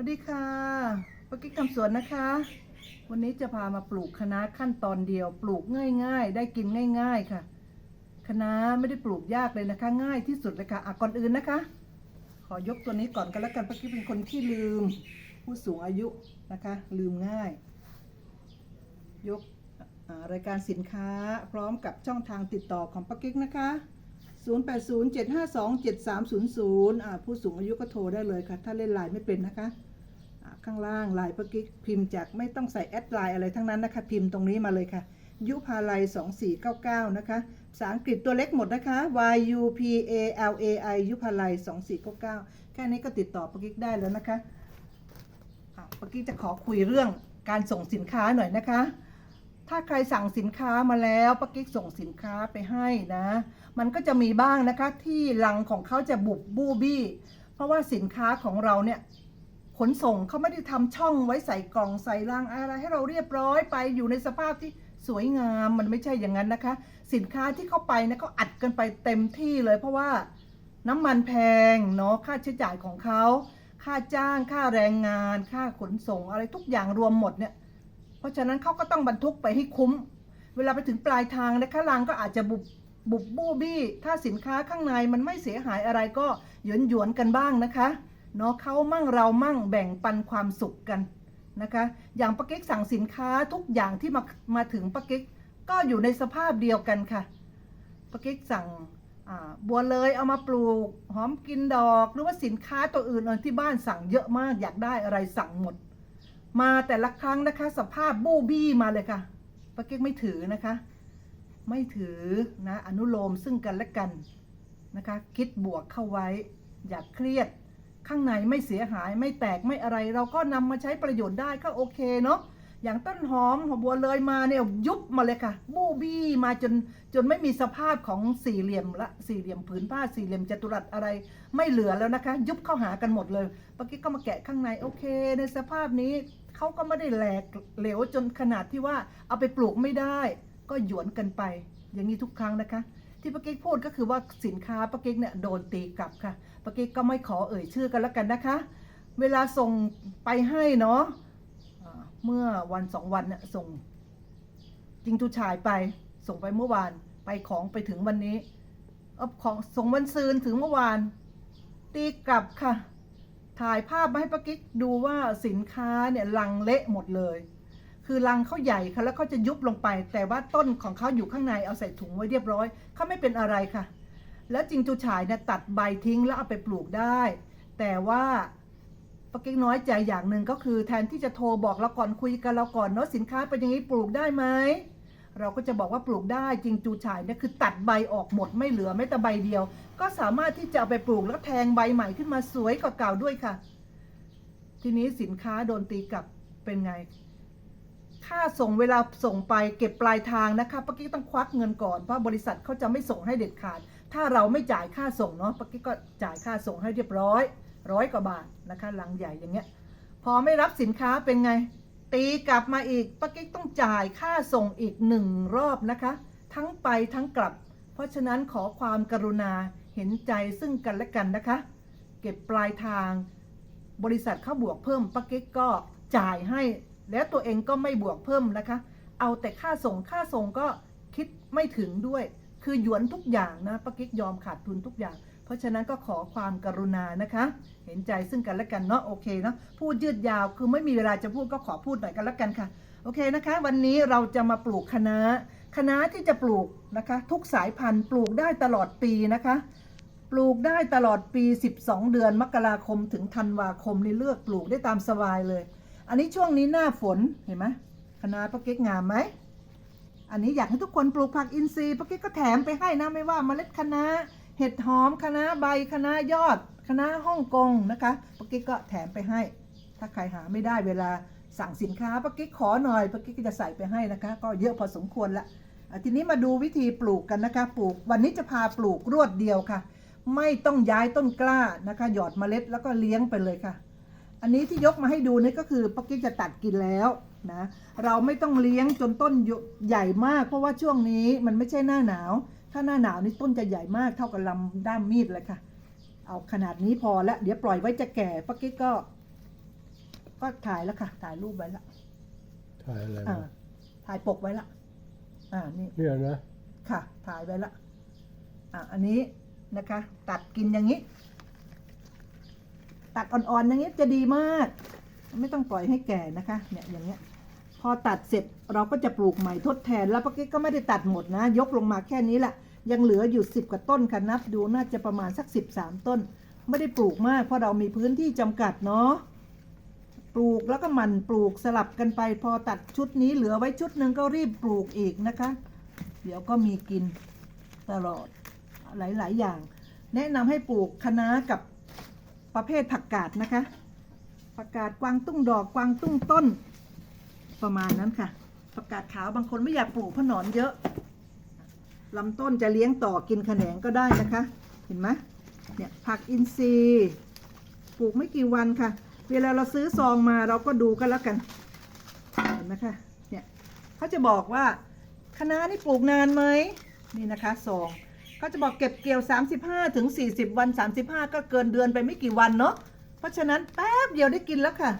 วัสดีค่ะปากิ๊กทำสวนนะคะ วันนี้จะพามาปลูกคะน้าขั้นตอนเดียว ปลูกง่าย ๆ ได้กินง่าย ๆค่ะ คะน้าไม่ได้ปลูกยากเลยนะคะ ง่ายที่สุดเลยค่ะอะก่อนอื่นนะคะ ขอยกตัวนี้ก่อนกันแล้วกันปากิ๊กเป็นคนที่ลืม ผู้สูงอายุนะคะ ลืมง่าย ยกรายการสินค้าพร้อมกับช่องทางติดต่อของปากิ๊กนะคะ0807527300อ่าผู้สูงอายุก็โทรได้เลยค่ะ ถ้าเล่นไลน์ไม่เป็นนะคะ ข้างล่างลน์ปากิ๊กพิมพ์จากไม่ต้องใส่แอดไลน์อะไรทั้งนั้นนะคะ พิมพ์ตรงนี้มาเลยค่ะ ยุพาลัย 2499 นะคะภาษาอังกฤษตัวเล็กหมดนะคะ Y U P A L A I ยุพาลัย 2499 แค่นี้ก็ติดต่อปากิ๊กได้แล้วนะคะอะปากิ๊กจะขอคุยเรื่องการส่งสินค้าหน่อยนะคะ ถ้าใครสั่งสินค้ามาแล้วปากิ๊กส่งสินค้าไปให้นะ มันก็จะมีบ้างนะคะที่ลังของเขาจะบุบบูบี้ เพราะว่าสินค้าของเราเนี่ย ขนส่งเขาไม่ได้ทำช่องไว้ใส่กล่องใส่ลังอะไร ให้เราเรียบร้อยไปอยู่ในสภาพที่สวยงามมันไม่ใช่อย่างนั้นนะคะ สินค้าที่เข้าไปนะเขาอัดกันไปเต็มที่เลย เพราะว่าน้ำมันแพงเนาะค่าใช้จ่ายของเขา ค่าจ้างค่าแรงงาน ค่าขนส่งอะไรทุกอย่างรวมหมดเนี่ย เพราะฉะนั้นเขาก็ต้องบรรทุกไปให้คุ้ม เวลาไปถึงปลายทางนะคะลังก็อาจจะบุบบุบบูบี้ถ้าสินค้าข้างในมันไม่เสียหายอะไรก็หยวนหยวนกันบ้างนะคะ เนาะเขามั่งเรามั่งแบ่งปันความสุขกันนะคะ อย่างปาเก๊กสั่งสินค้าทุกอย่างที่มามาถึงปาเก๊กก็อยู่ในสภาพเดียวกันค่ะปาเก๊กสั่งบัวเลยเอามาปลูกหอมกินดอกหรือว่าสินค้าตัวอื่นที่บ้านสั่งเยอะมากอยากได้อะไรสั่งหมด มาแต่ละครั้งนะคะ สภาพบูบี้มาเลยค่ะปาเก๊กไม่ถือนะคะ ไม่ถือนะอนุโลมซึ่งกันและกันนะคะ คิดบวกเข้าไว้ อย่าเครียด ข้างในไม่เสียหายไม่แตกไม่อะไร เราก็นำมาใช้ประโยชน์ได้ก็โอเคเนาะอย่างต้นหอมหัวบัวเลยมาเนี่ยยุบมาเลยค่ะ บูบี้มาจนจนไม่มีสภาพของสี่เหลี่ยมละสี่เหลี่ยมผืนผ้าสี่เหลี่ยมจัตุรัสอะไร ไม่เหลือแล้วนะคะ ยุบเข้าหากันหมดเลยเมื่อกี้ก็มาแกะข้างในโอเค ในสภาพนี้เขาก็ไม่ได้แหลกเหลวจนขนาดที่ว่าเอาไปปลูกไม่ได้ ก็หยวนกันไป อย่างนี้ทุกครั้งนะคะ ที่ป้ากิ๊กพูดก็คือว่าสินค้าป้ากิ๊กเนี่ยโดนตีกลับค่ะป้ากิ๊กก็ไม่ขอเอ่ยชื่อกันแล้วกันนะคะ เวลาส่งไปให้เนาะเมื่อวันสองวันเนี่ยส่งจริงจูชายไปส่งไปเมื่อวานไปของไปถึงวันนี้เอาของส่งวันซืนถึงเมื่อวาน ตีกลับค่ะ ถ่ายภาพมาให้ป้ากิ๊กดูว่าสินค้าเนี่ยลังเละหมดเลย คือรังเขาใหญ่ค่ะแล้วเขาจะยุบลงไป แต่ว่าต้นของเขาอยู่ข้างในเอาใส่ถุงไว้เรียบร้อยเขาไม่เป็นอะไรค่ะ แล้วจิงจูฉายเนี่ยตัดใบทิ้งแล้วเอาไปปลูกได้ แต่ว่าปากิ๊กน้อยใจอย่างหนึ่งก็คือแทนที่จะโทรบอกเราก่อนคุยกันเราก่อนเนาะสินค้าเป็นอย่างนี้ปลูกได้ไหมเราก็จะบอกว่าปลูกได้จิงจูฉายเนี่ยคือตัดใบออกหมดไม่เหลือแม้แต่ใบเดียว ก็สามารถที่จะเอาไปปลูกแล้วแทงใบใหม่ขึ้นมาสวยกว่าเก่าด้วยค่ะ ทีนี้สินค้าโดนตีกลับเป็นไง ค่าส่งเวลาส่งไปเก็บปลายทางนะคะป้ากิ๊กต้องควักเงินก่อนเพราะบริษัทเขาจะไม่ส่งให้เด็ดขาด ถ้าเราไม่จ่ายค่าส่งเนาะป้ากิ๊กก็จ่ายค่าส่งให้เรียบร้อยร้อยกว่าบาทนะคะลังใหญ่อย่างเงี้ย พอไม่รับสินค้าเป็นไง ตีกลับมาอีกป้ากิ๊กต้องจ่ายค่าส่งอีกหนึ่งรอบนะคะ ทั้งไปทั้งกลับ เพราะฉะนั้นขอความกรุณาเห็นใจซึ่งกันและกันนะคะ เก็บปลายทาง บริษัทเขาบวกเพิ่มป้ากิ๊กก็จ่ายให้ แล้วตัวเองก็ไม่บวกเพิ่มนะคะ เอาแต่ค่าส่งค่าส่งก็คิดไม่ถึงด้วย คือหยวนทุกอย่างนะป้ากิ๊กยอมขาดทุนทุกอย่าง เพราะฉะนั้นก็ขอความกรุณานะคะ เห็นใจซึ่งกันและกันเนาะโอเคเนาะพูดยืดยาวคือไม่มีเวลาจะพูดก็ขอพูดหน่อยกันแล้วกันค่ะ โอเคนะคะ วันนี้เราจะมาปลูกคะน้าคะน้าที่จะปลูกนะคะ ทุกสายพันธุ์ปลูกได้ตลอดปีนะคะปลูกได้ตลอดปี 12 เดือน มกราคมถึงธันวาคมนี่เลือกปลูกได้ตามสบายเลย อันนี้ช่วงนี้หน้าฝนเห็นไหมคะน้าป้าเก๊กงามไหมอันนี้อยากให้ทุกคนปลูกผักอินทรีย์ป้าเก๊กก็แถมไปให้นะไม่ว่าเมล็ดคะน้าเห็ดหอมคะน้าใบคะน้ายอดคะน้าฮ่องกงนะคะป้าเก๊กก็แถมไปให้ ถ้าใครหาไม่ได้เวลาสั่งสินค้าป้าเก๊กขอหน่อยป้าเก๊กก็จะใส่ไปให้นะคะ ก็เยอะพอสมควรละอะทีนี้มาดูวิธีปลูกกันนะคะ ปลูกวันนี้จะพาปลูกรวดเดียวค่ะ ไม่ต้องย้ายต้นกล้านะคะ หยอดเมล็ดแล้วก็เลี้ยงไปเลยค่ะ อันนี้ที่ยกมาให้ดูนี่ก็คือป้ากิ๊กจะตัดกินแล้วนะเราไม่ต้องเลี้ยงจนต้นใหญ่มาก เพราะว่าช่วงนี้มันไม่ใช่หน้าหนาว ถ้าหน้าหนาวนี่ต้นจะใหญ่มากเท่ากับลำด้ามมีดเลยค่ะ เอาขนาดนี้พอแล้วเดี๋ยวปล่อยไว้จะแก่ป้ากิ๊กก็ ก็ถ่ายแล้วค่ะ ถ่ายรูปไว้ละถ่ายอะไรอ่าวะถ่ายปกไว้ละอ่านี่ เนี่ยนะ ค่ะ ถ่ายไว้ละ อะ อันนี้นะคะ ตัดกินอย่างนี้ ตัดอ่อนๆอย่างนี้จะดีมาก ไม่ต้องปล่อยให้แก่นะคะเนี่ยอย่างเงี้ยพอตัดเสร็จเราก็จะปลูกใหม่ทดแทนแล้วปกี้ก็ไม่ได้ตัดหมดนะ ยกลงมาแค่นี้แหละยังเหลืออยู่สิบกว่าต้นค่ะนับดูน่าจะประมาณสักสิบสามต้น ไม่ได้ปลูกมากเพราะเรามีพื้นที่จำกัดเนาะปลูกแล้วก็หมันปลูกสลับกันไป พอตัดชุดนี้เหลือไว้ชุดหนึ่งก็รีบปลูกอีกนะคะ เดี๋ยวก็มีกินตลอดหลาย ๆ อย่าง แนะนำให้ปลูกคะน้ากับ ประเภทผักกาดนะคะ ผักกาดกวางตุ้งดอกกวางตุ้งต้น ประมาณนั้นค่ะ ผักกาดขาวบางคนไม่อยากปลูกเพราะหนอนเยอะลำต้นจะเลี้ยงต่อกินแขนงก็ได้นะคะ เห็นไหมเนี่ยผักอินทรีย์ปลูกไม่กี่วันค่ะ เวลาเราซื้อซองมาเราก็ดูกันแล้วกัน เห็นไหมคะเนี่ยเขาจะบอกว่าคะน้านี่ปลูกนานไหมนี่นะคะซอง เขาจะบอกเก็บเกี่ยว 35ถึง40 วัน 35 ก็เกินเดือนไปไม่กี่วันเนาะเพราะฉะนั้นแป๊บเดียวได้กินแล้วค่ะ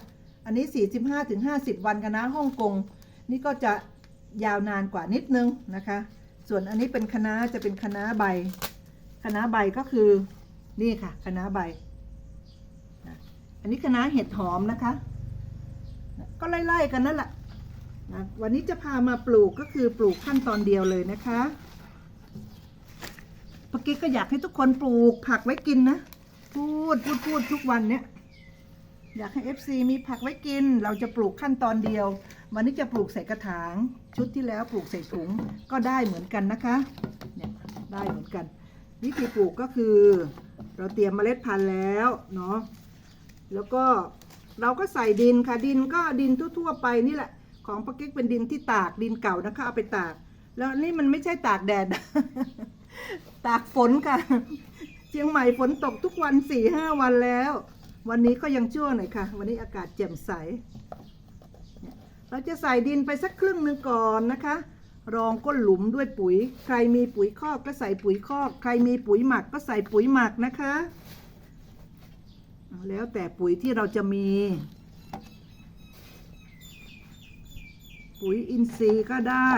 อันนี้ 45ถึง50 วันคะน้าฮ่องกงนี่ก็จะยาวนานกว่านิดนึงนะคะ ส่วนอันนี้เป็นคะน้าจะเป็นคะน้าใบคะน้าใบก็คือนี่ค่ะคะน้าใบ อันนี้คะน้าเห็ดหอมนะคะ ก็ไล่ๆกันนั่นแหละวันนี้จะพามาปลูกก็คือปลูกขั้นตอนเดียวเลยนะคะ ปกี้ก็อยากให้ทุกคนปลูกผักไว้กินนะ พูดพูดพูดทุกวันเนี้ยอยากให้ FC มีผักไว้กิน เราจะปลูกขั้นตอนเดียว วันนี้จะปลูกใส่กระถาง ชุดที่แล้วปลูกใส่ถุงก็ได้เหมือนกันนะคะเนี่ยได้เหมือนกัน วิธีปลูกก็คือ เราเตรียมเมล็ดพันธุ์แล้วเนาะแล้วก็เราก็ใส่ดินค่ะดินก็ดินทั่วๆไปนี่แหละ ของปากิ๊กเป็นดินที่ตากดินเก่านะคะเอาไปตาก แล้วนี่มันไม่ใช่ตากแดด ตากฝนค่ะ เชียงใหม่ฝนตกทุกวันสี่ห้าวันแล้ว วันนี้ก็ยังชั่วหน่อยค่ะ วันนี้อากาศแจ่มใส เราจะใส่ดินไปสักครึ่งหนึ่งก่อนนะคะ รองก้นหลุมด้วยปุ๋ย ใครมีปุ๋ยคอกก็ใส่ปุ๋ยคอก ใครมีปุ๋ยหมักก็ใส่ปุ๋ยหมักนะคะ แล้วแต่ปุ๋ยที่เราจะมี ปุ๋ยอินทรีย์ก็ได้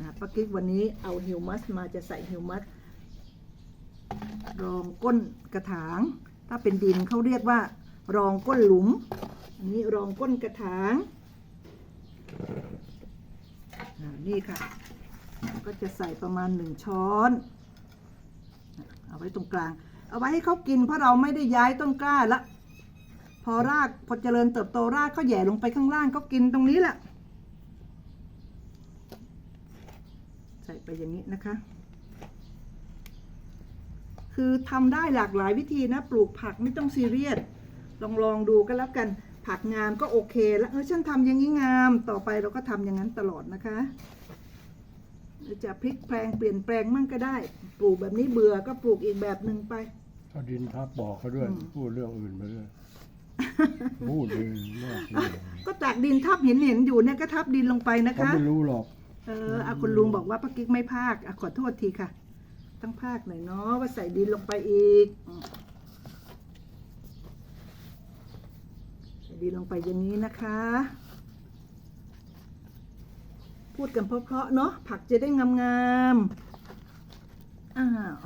นะป้ากิ๊กวันนี้เอาฮิวมัสมาจะใส่ฮิวมัส รองก้นกระถาง ถ้าเป็นดินเขาเรียกว่า รองก้นหลุม อันนี้รองก้นกระถางนี่ค่ะ ก็จะใส่ประมาณหนึ่งช้อน เอาไว้ตรงกลาง เอาไว้ให้เขากินเพราะเราไม่ได้ย้ายต้นกล้าละ พอรากพอเจริญเติบโตรากเขาแย่ลงไปข้างล่างก็กินตรงนี้แหละ ใส่ไปอย่างนี้นะคะ คือทำได้หลากหลายวิธีนะ ปลูกผักไม่ต้องซีเรียสลองลองดูก็แล้วกันผักงามก็โอเค แล้วเออฉันทำอย่างนี้งามต่อไปเราก็ทำอย่างนั้นตลอดนะคะหรือจะพลิกแปลงเปลี่ยนแปลงมั่งก็ได้ ปลูกแบบนี้เบื่อก็ปลูกอีกแบบหนึ่งไปเอาดินทับบอกเขาด้วยอืมพูดเรื่องอื่นไปด้วยพูดเองมากเลยก็จากดินทับเห็นเห็นอยู่เนี่ยก็ทับดินลงไปนะเขาคะไม่รู้หรอกเอออาคุณลุงบอกว่าป้ากิ๊กไม่พากอะขอโทษทีค่ะ ต้งพากหน่อยเนาะว่าใส่ดินลงไปอีกใส่ดินลงไปอย่างนี้นะคะ พูดกันเพราะๆเนาะผักจะได้งามๆอ้าว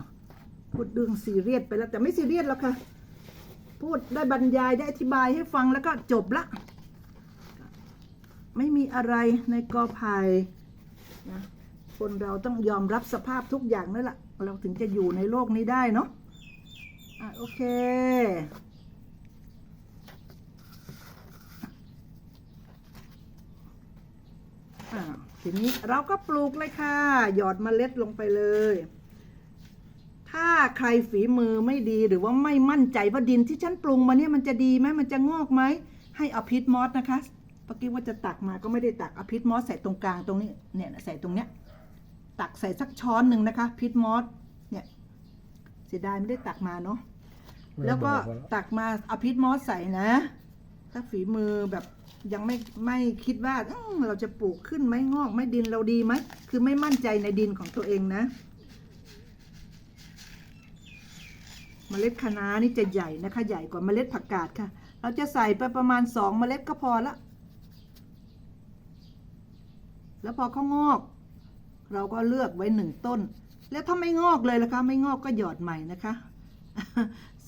พูดเรื่องซีเรียสไปแล้วแต่ไม่ซีเรียสหรอกค่ะ พูดได้บรรยายได้อธิบายให้ฟังแล้วก็จบละ ไม่มีอะไรในกอไผ่นะคนเราต้องยอมรับสภาพทุกอย่างนั่นแหละ เราถึงจะอยู่ในโลกนี้ได้เนาะอะโอเค อ่าทีนี้เราก็ปลูกเลยค่ะ หยอดเมล็ดลงไปเลย ถ้าใครฝีมือไม่ดีหรือว่าไม่มั่นใจว่าดินที่ฉันปรุงมาเนี่ยมันจะดีไหมมันจะงอกไหม ให้เอาพิษมอสนะคะเมื่อกี้ว่าจะตักมาก็ไม่ได้ตักเอาพิษมอสใส่ตรงกลางตรงนี้เนี่ยใส่ตรงเนี้ย ตักใส่สักช้อนหนึ่งนะคะพิษมอสเนี่ยเสียดายไม่ได้ตักมาเนาะแล้วก็ไม่บอกาตักมาเอาพิษมอสใส่นะ ถ้าฝีมือแบบยังไม่ไม่คิดว่าอื้อเราจะปลูกขึ้นไหมงอกไหมดินเราดีไหมคือไม่มั่นใจในดินของตัวเองนะเมล็ดคะน้านี่จะใหญ่นะคะ ใหญ่กว่าเมล็ดผักกาดค่ะ เราจะใส่ไปประมาณสองเมล็ดก็พอละ แล้วพอเขางอก เราก็เลือกไว้หนึ่งต้น แล้วถ้าไม่งอกเลยล่ะคะ ไม่งอกก็หยอดใหม่นะคะ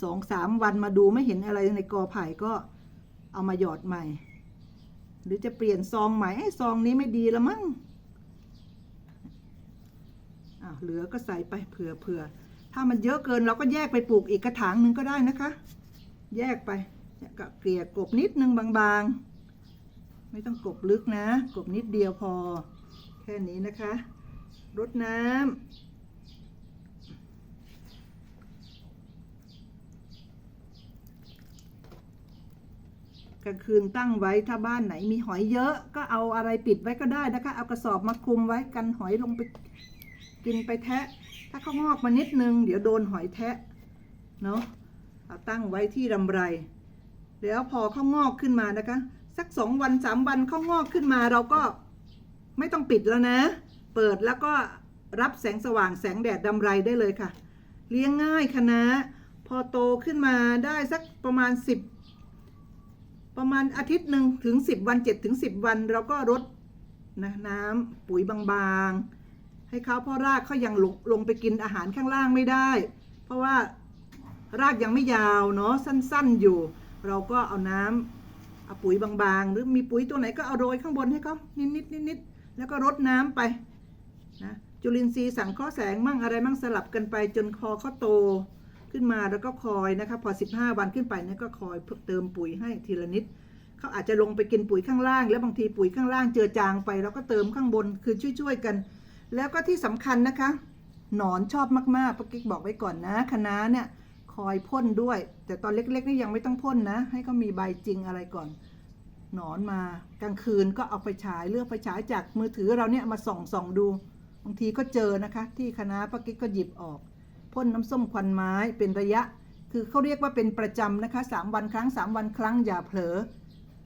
สองสามวันมาดูไม่เห็นอะไรในกอไผ่ก็เอามาหยอดใหม่ หรือจะเปลี่ยนซองใหม่ไอ้ซองนี้ไม่ดีละมั้งอะเหลือก็ใส่ไปเผื่อเผื่อถ้ามันเยอะเกินเราก็แยกไปปลูกอีกกระถางหนึ่งก็ได้นะคะ แยกไปก็เกลี่ยกบนิดนึงบางๆ ไม่ต้องกบลึกนะ กบนิดเดียวพอ แค่นี้นะคะ รดน้ำกลางคืนตั้งไว้ถ้าบ้านไหนมีหอยเยอะก็เอาอะไรปิดไว้ก็ได้นะคะ เอากระสอบมาคลุมไว้กันหอยลงไปกินไปแทะ ถ้าเขางอกมานิดนึง เดี๋ยวโดนหอยแทะเนาะเอาตั้งไว้ที่รำไร แล้วพอเขางอกขึ้นมานะคะ สักสองวันสามวันเขางอกขึ้นมาเราก็ไม่ต้องปิดแล้วนะ เปิดแล้วก็รับแสงสว่างแสงแดดดำไรได้เลยค่ะ เลี้ยงง่ายคะนะพอโตขึ้นมาได้สักประมาณสิบประมาณอาทิตย์หนึ่งถึง 10 วัน7ถึง10 วันเราก็รดนะน้ำปุ๋ยบางๆ ให้เขาเพราะรากเขายังลงลงไปกินอาหารข้างล่างไม่ได้ เพราะว่ารากยังไม่ยาวเนาะสั้นๆอยู่ เราก็เอาน้ำเอาปุ๋ยบางๆ หรือมีปุ๋ยตัวไหนก็เอาโรยข้างบนให้เขานิดๆนิดๆแล้วก็รดน้ำไป นะจุลินทรีย์สังเคราะห์แสงมั่งอะไรมั่งสลับกันไปจนคอเขาโตขึ้นมาแล้วก็คอยนะคะพอ 15 วันขึ้นไปเนี่ยก็คอยเติมปุ๋ยให้ทีละนิดเขาอาจจะลงไปกินปุ๋ยข้างล่าง แล้วบางทีปุ๋ยข้างล่างเจือจางไปเราก็เติมข้างบนคือช่วยๆกัน แล้วก็ที่สำคัญนะคะ หนอนชอบมากๆป้ากิ๊กบอกไว้ก่อนนะคณะเนี่ยคอยพ่นด้วย แต่ตอนเล็กๆนี่ยังไม่ต้องพ่นนะ ให้เขามีใบจริงอะไรก่อน หนอนมากลางคืนก็เอาไปฉายเลือกไปฉายจากมือถือเราเนี่ยมาส่องส่องดู บางทีก็เจอนะคะที่คณะป้ากิ๊กก็หยิบออกพ่นน้ำส้มควันไม้เป็นระยะ คือเขาเรียกว่าเป็นประจำนะคะสามวันครั้งสามวันครั้งอย่าเผลอ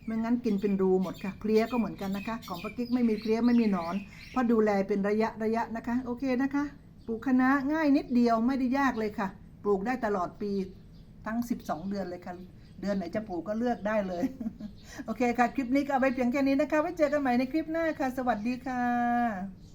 ไม่งั้นกินเป็นรูหมดค่ะเพลี้ยก็เหมือนกันนะคะ ของป้ากิ๊กไม่มีเพลี้ยไม่มีหนอนเพราะดูแลเป็นระยะระยะนะคะ โอเคนะคะ ปลูกคะน้าง่ายนิดเดียวไม่ได้ยากเลยค่ะ ปลูกได้ตลอดปีทั้ง 12 เดือนเลยค่ะ เดือนไหนจะปลูกก็เลือกได้เลย โอเคค่ะ คลิปนี้ก็เอาไว้เพียงแค่นี้นะคะ ไว้เจอกันใหม่ในคลิปหน้าค่ะ สวัสดีค่ะ